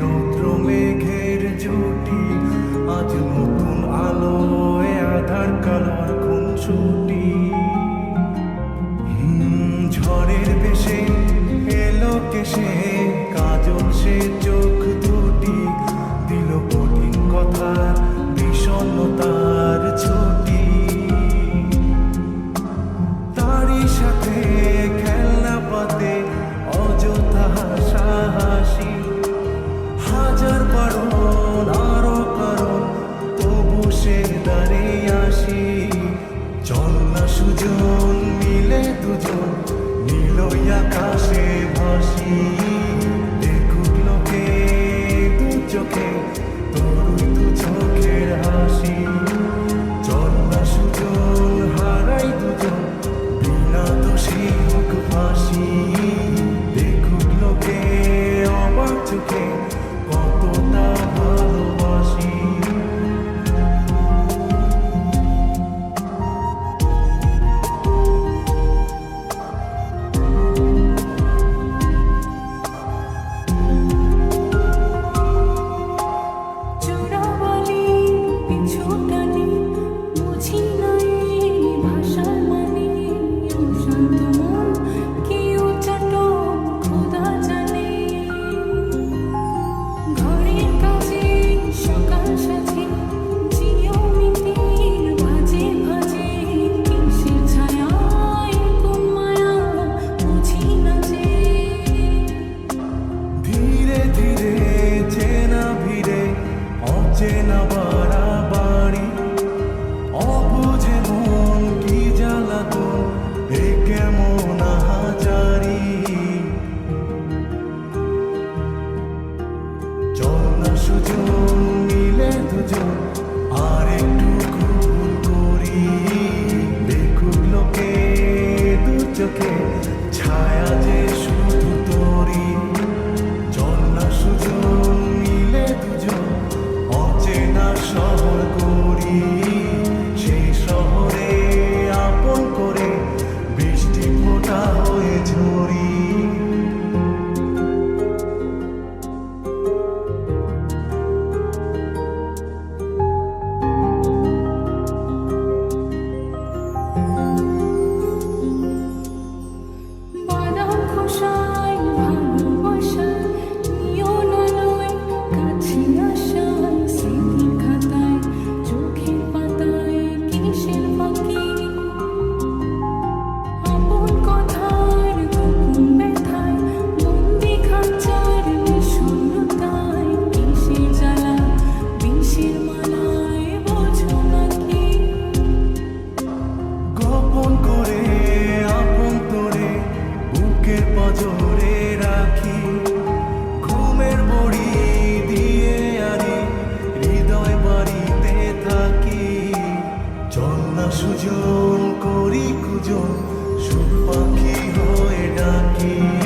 রৌদ্র মেঘের জুটি আজ নতুন দ্বারে আসি। চল না সুজন, মিলে দুজন নীল আকাশে ভাসি। দেখুক লোকে দু চোখে তোর দু চোখের হাসি। চল না সুজন, হারাই দুজন, বিনা দোষী মুখ ফাঁসি। দেখুক লোকে আমার চোখে идет আপন করে, আপন তোরে বুকের পজরে রাখি। ঘুমের বড়ি দিয়ে আরে হৃদয় বাড়িতে থাকি। চল না সুজন, করি কুজন সুখ পাখি হয়ে ডাকি।